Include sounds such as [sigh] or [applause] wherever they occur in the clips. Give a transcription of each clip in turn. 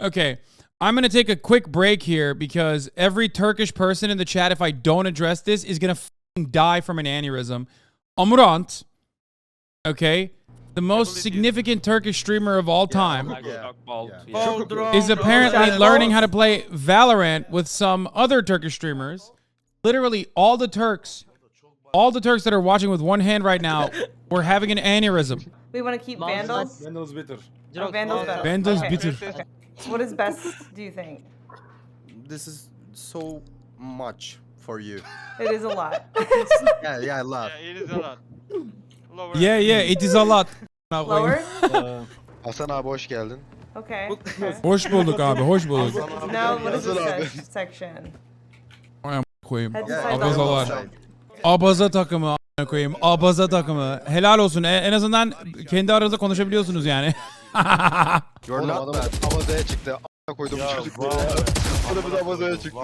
Okay. I'm going to take a quick break here because every Turkish person in the chat, if I don't address this, is going to die from an aneurysm. Amurant, okay, the most significant Turkish streamer of all time, is apparently learning how to play Valorant with some other Turkish streamers. Literally, all the Turks, all the Turks that are watching with one hand right now, [laughs] were having an aneurysm. We want to keep Vandals. Vandals bitter. Oh, Vandals better. Vandals bitter. [laughs] What is [laughs] best, do you think? This is so much for you. It is a lot. [laughs] Yeah, yeah, I love. Yeah, it is a lot. Lower. Yeah, yeah, it is a lot. [laughs] Lower? Hasan abi hoş geldin. Okay. okay. Hoş bulduk abi, hoş bulduk. Now, what is Hasan abi. this se- section? Koyayım. Head Yeah, side Abazalar. Abaza takımı koyayım. Abaza takımı. Helal olsun. E- En azından kendi aranızda konuşabiliyorsunuz yani. [laughs] Oğlum adam. Abazaya çıktı. A**a koydum bu çocuk diye. Adamın abazaya çıktı.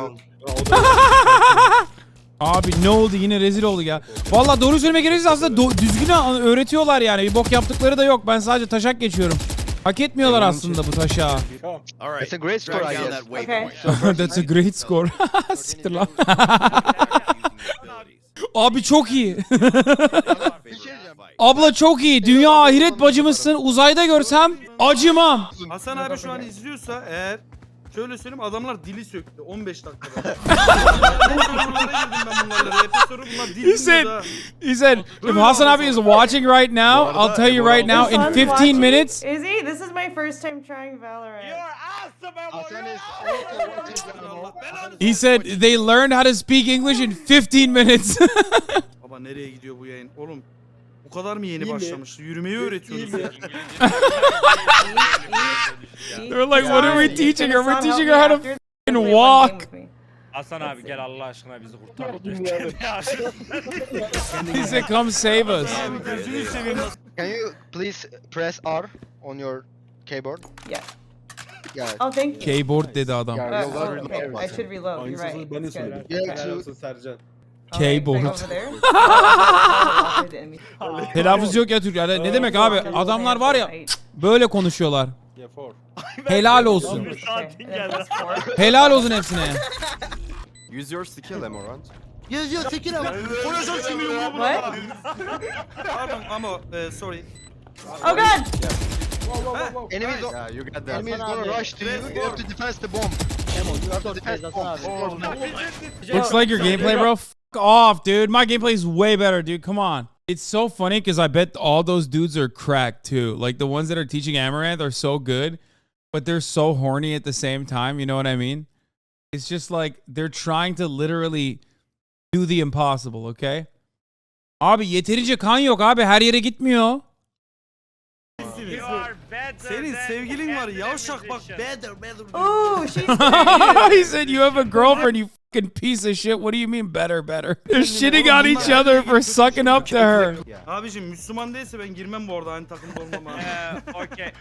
Abi ne oldu yine rezil oldu ya. Vallahi doğru söylemek gerekirse aslında do- düzgün a- öğretiyorlar yani. Bir bok yaptıkları da yok. Ben sadece taşak geçiyorum. Hak etmiyorlar aslında bu taşağı. It's a great score I guess. Okay. [laughs] That's a great score. [laughs] Siktir lan. Abi çok iyi. [laughs] Bir şey diyeceğim. Abla çok iyi. Dünya ahiret bacımızsın. Uzayda görsem acımam. Hasan abi şu an izliyorsa eğer şöyle söyleyeyim adamlar dili söktü 15 dakikada. Hüseyin. said, if Hasan abi is watching right now, I'll tell you right now, in Son's 15 watching. minutes, Is he? This is my first time trying Valorant. [laughs] He said they learned how to speak English in 15 minutes. [laughs] Baba nereye gidiyor bu yayın? Oğlum bu kadar mı yeni başlamıştı? Yürümeyi. See? They were like, what are we teaching her? We're teaching her how to f***ing walk. Hasan abi gel Allah aşkına bizi kurtar. He [laughs] said, come save us. Can you please press R on your keyboard? Yeah. Yeah. Oh, thank you. Keyboard dedi adam. Yeah, Uh, you'll oh, okay, more. I should reload. You're right. ben de It's good. söyledim. Yeah, Helal to- olsun Sercan. Right, Keyboard. over there. [laughs] Oh. Telaffuz yok ya Türkiye'de. Ne demek abi? Adamlar var ya böyle konuşuyorlar. Yeah, four. Helal olsun. Four. [laughs] Helal olsun hepsine. Use your skill Emorant. Koyacağım şimdi yumruğu buna. What? Pardon ama e, sorry. Oh god! Enemies, Yeah, you got that. enemies gonna rush to you. You have to defense the bomb. You have to defense the bomb. Looks like your gameplay, bro. F off, dude. My gameplay is way better, dude. Come on. It's so funny because I bet all those dudes are cracked too. Like the ones that are teaching Amaranth are so good, but they're so horny at the same time. You know what I mean? It's just like they're trying to literally do the impossible, okay? Abi yeterince kan yok abi. Her yere gitmiyor. You are better Senin than sevgilin var yavşak bak. every Better better. Ooh, she's [laughs] he said you have a girlfriend, you fucking piece of shit. What do you mean better, better? [laughs] They're shitting on each other for sucking up to her. [laughs] Abicim Müslüman değilse ben girmem bu arada aynı takımda olmam abi. Okay.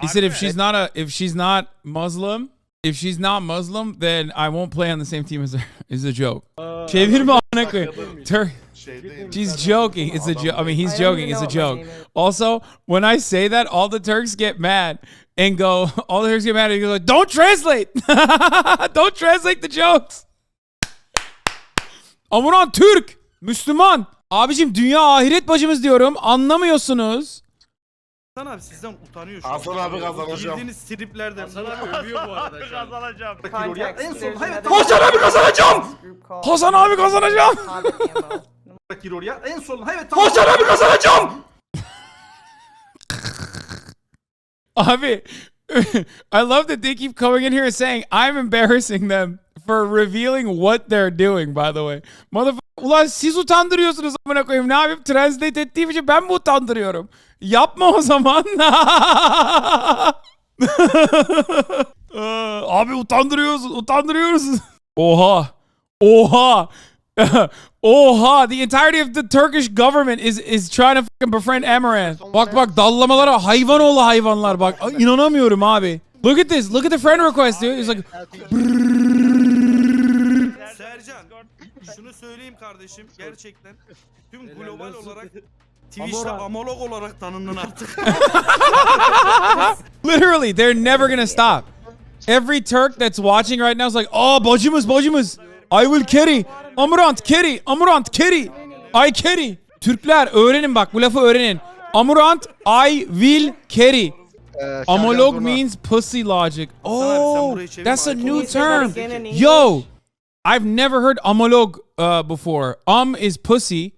He said if she's not a if she's not Muslim, if she's not Muslim, then I won't play on the same team as her. [laughs] Is a joke. Çevirme amına koyayım. Tur- She's joking. It's a joke. I mean, he's joking. It's a know what my joke. Also, when I say that, all the Turks get mad and go. All the Turks get mad and go, "Don't translate. Don't translate the jokes." Amuran Türk, Müslüman. Abicim dünya ahiret bacımız diyorum. Anlamıyorsunuz. Hasan abi sizden utanıyor şu an. Hasan abi kazanacağım. Girdiğiniz triplerden. Hasan abi övüyor bu arada. Kazanacağım. En son- hayır, Hasan abi kazanacağım. Hasan abi kazanacağım. [laughs] Gir oraya. En son. Evet tamam. Hasan abi kazanacağım. [laughs] Abi, [laughs] I love that they keep coming in here and saying I'm embarrassing them for revealing what they're doing by the way. Motherfucker, ulan siz utandırıyorsunuz amına koyayım. Ne yapayım? Translate ettiğim için ben mi utandırıyorum? Yapma o zaman. [laughs] Abi utandırıyorsun, utandırıyorsun. Oha. Oha. [laughs] Oha. The entirety of the Turkish government is is trying to fucking befriend Amaranth. Bak bak dallamalara hayvan oğlu hayvanlar bak. Ay, İnanamıyorum abi. Look at this. Look at the friend request dude. It's like Sercan. Şunu söyleyeyim kardeşim. Gerçekten. Tüm global olarak Twitch'te amolog olarak tanındın artık. [laughs] literally they're never gonna stop. every Turk that's watching right now is like, oh bacımız bacımız. I will carry. Amurant carry. Amurant carry. I carry. Türkler öğrenin bak bu lafı öğrenin. Amurant I will carry. Ee, Amolog means pussy logic. Oh, that's a new Can you say that term. again in English? Yo, I've never heard amolog uh, before. Um is pussy,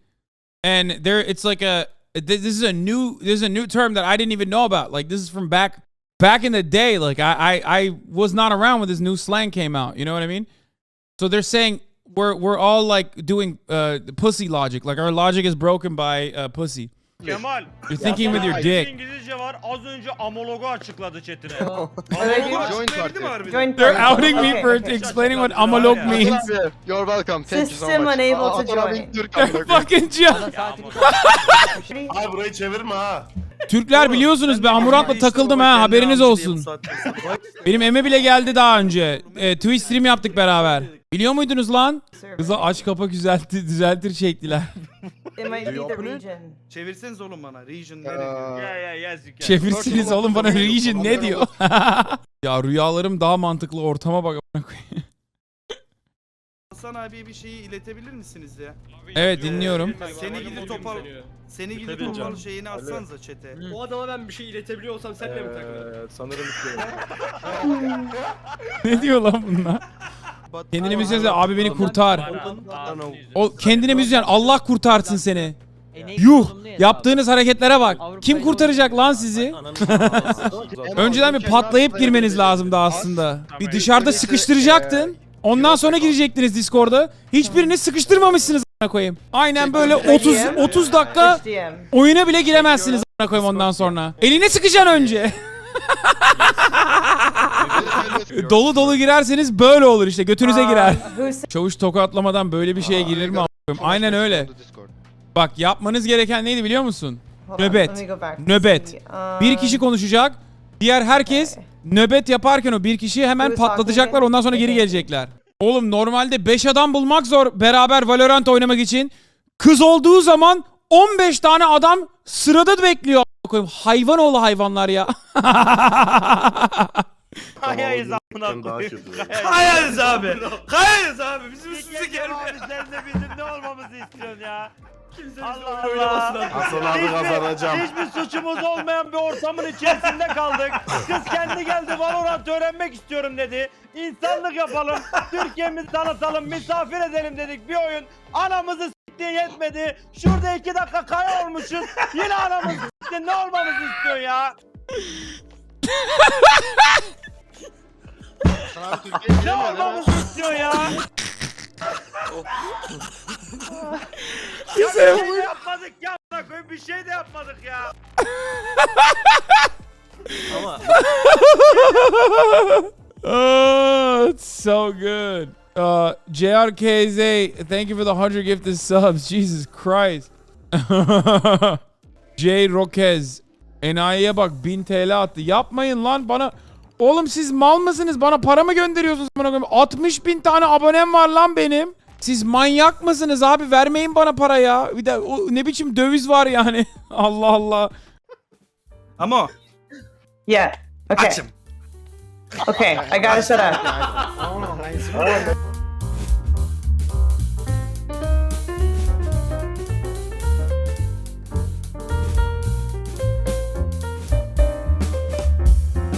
and there it's like a this is a new there's a new term that I didn't even know about. Like this is from back back in the day. Like I I, I was not around when this new slang came out. You know what I mean? So they're saying we're we're all like doing uh pussy logic. Like our logic is broken by uh, pussy. Kemal. You're thinking with your dick. İngilizce var. Az önce amologu açıkladı chatine. [laughs] Amolog'u açıklayabildi mi harbiden? Joint They're outing me for explaining what amolog means. You're welcome. Thank you so System much. unable Aa, to join. Koyayım. Fucking Cihan. Abi burayı çevirme ha. Türkler biliyorsunuz ben Amurant'la takıldım ha haberiniz olsun. Benim eme bile geldi daha önce. E, Twitch stream yaptık beraber. Biliyor muydunuz lan? Kıza aç kapak düzeltir, düzeltir çektiler. [laughs] It might be the region. Çevirseniz oğlum bana. Region Ee, ne diyor? Yeah yeah yes you can. Çevirsiniz oğlum bana region ne diyor? [laughs] ya rüyalarım daha mantıklı ortama bak. amına koyayım. Hasan abiye bir şeyi iletebilir misiniz ya? evet dinliyorum. Seni gidi topal seni gidi topal şeyini atsanıza chat'e. O adama ben bir şey iletebiliyor olsam senle mi takılırım? sanırım [laughs] ne diyor lan bunlar? Kendini müzisyen abi beni kurtar. O kendini müzisyen Allah kurtarsın seni. Yuh yaptığınız hareketlere bak. Kim kurtaracak lan sizi? [laughs] Önceden bir patlayıp girmeniz lazımdı aslında. Bir dışarıda sıkıştıracaktın. Ondan sonra girecektiniz Discord'a. Hiçbirini sıkıştırmamışsınız a**ına koyayım. Aynen böyle 30 30 dakika oyuna bile giremezsiniz a**ına koyayım ondan sonra. Eline sıkacaksın önce. Dolu dolu girerseniz böyle olur işte götünüze girer. [laughs] Çavuş tokatlamadan böyle bir şeye girilir mi koyayım? Aynen öyle. Bak yapmanız gereken neydi biliyor musun? Hold on, Nöbet. let me go back. Nöbet. See, um, Bir kişi konuşacak. Diğer herkes nöbet yaparken o bir kişiyi hemen Who's patlatacaklar talking? ondan sonra geri Okay. gelecekler. Oğlum normalde 5 adam bulmak zor beraber Valorant oynamak için. Kız olduğu zaman 15 tane adam sırada bekliyor. a**ına koyayım. Hayvan oğlu hayvanlar ya. [laughs] Kayayız amına koyayım. Kayarız abi. Kayarız abi. Bizim üstümüze gelme. abi sen de bizim ne olmamızı istiyorsun ya? Kimse Allah Allah. abi. Hasan abi kazanacağım. Hiçbir suçumuz olmayan bir ortamın içerisinde kaldık. Kız kendi geldi Valorant öğrenmek istiyorum dedi. İnsanlık yapalım, Türkiye'mizi tanıtalım, misafir edelim dedik bir oyun. Anamızı s**tiğin yetmedi. Şurada iki dakika kaya olmuşuz. Yine anamızı s**tin ne olmamızı istiyorsun ya? Hasan abi Türkiye'ye Ne ya? Bir şey de yapmadık ya. amına Bir şey de yapmadık ya. oh, it's so good. Uh, JRKZ, thank you for the 100 gifted subs. Jesus Christ. [laughs] J Roquez, enayiye bak 1000 TL attı. Yapmayın lan bana. Oğlum siz mal mısınız? Bana para mı gönderiyorsunuz? Bana 60 bin tane abonem var lan benim. Siz manyak mısınız abi? Vermeyin bana para ya. Bir de o ne biçim döviz var yani. [laughs] Allah Allah. Ama Yeah. Okay. açım. Okay. I gotta shut up. [laughs] Oh, nice.